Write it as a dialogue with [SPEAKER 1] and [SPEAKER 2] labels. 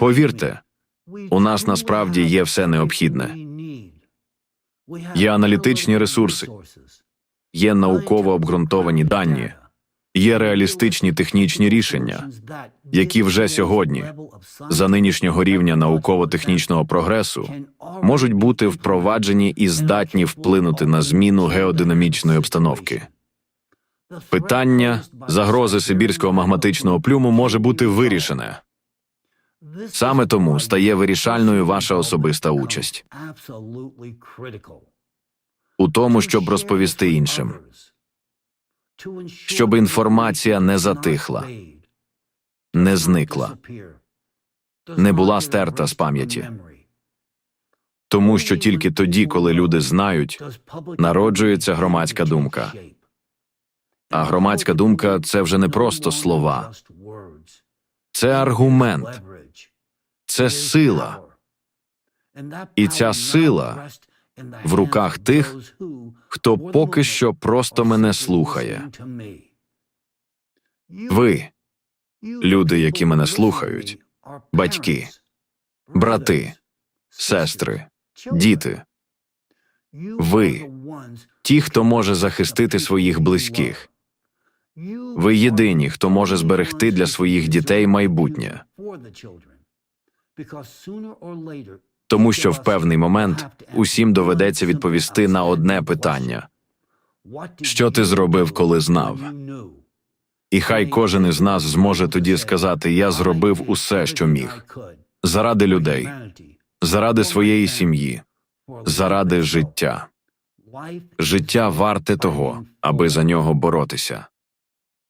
[SPEAKER 1] Повірте, у нас насправді є все необхідне. Є аналітичні ресурси, є науково обґрунтовані дані, є реалістичні технічні рішення, які вже сьогодні, за нинішнього рівня науково-технічного прогресу, можуть бути впроваджені і здатні вплинути на зміну геодинамічної обстановки. Питання загрози сибірського магматичного плюму може бути вирішене. Саме тому стає вирішальною ваша особиста участь у тому, щоб розповісти іншим, щоб інформація не затихла, не зникла, не була стерта з пам'яті. Тому що тільки тоді, коли люди знають, народжується громадська думка. А громадська думка це вже не просто слова, це аргумент, це сила. І ця сила в руках тих, хто поки що просто мене слухає. Ви, люди, які мене слухають, батьки, брати, сестри, діти. Ви ті, хто може захистити своїх близьких. Ви єдині, хто може зберегти для своїх дітей майбутнє, тому що в певний момент усім доведеться відповісти на одне питання: що ти зробив, коли знав? І хай кожен із нас зможе тоді сказати: Я зробив усе, що міг, заради людей, заради своєї сім'ї, заради життя. Життя варте того, аби за нього боротися.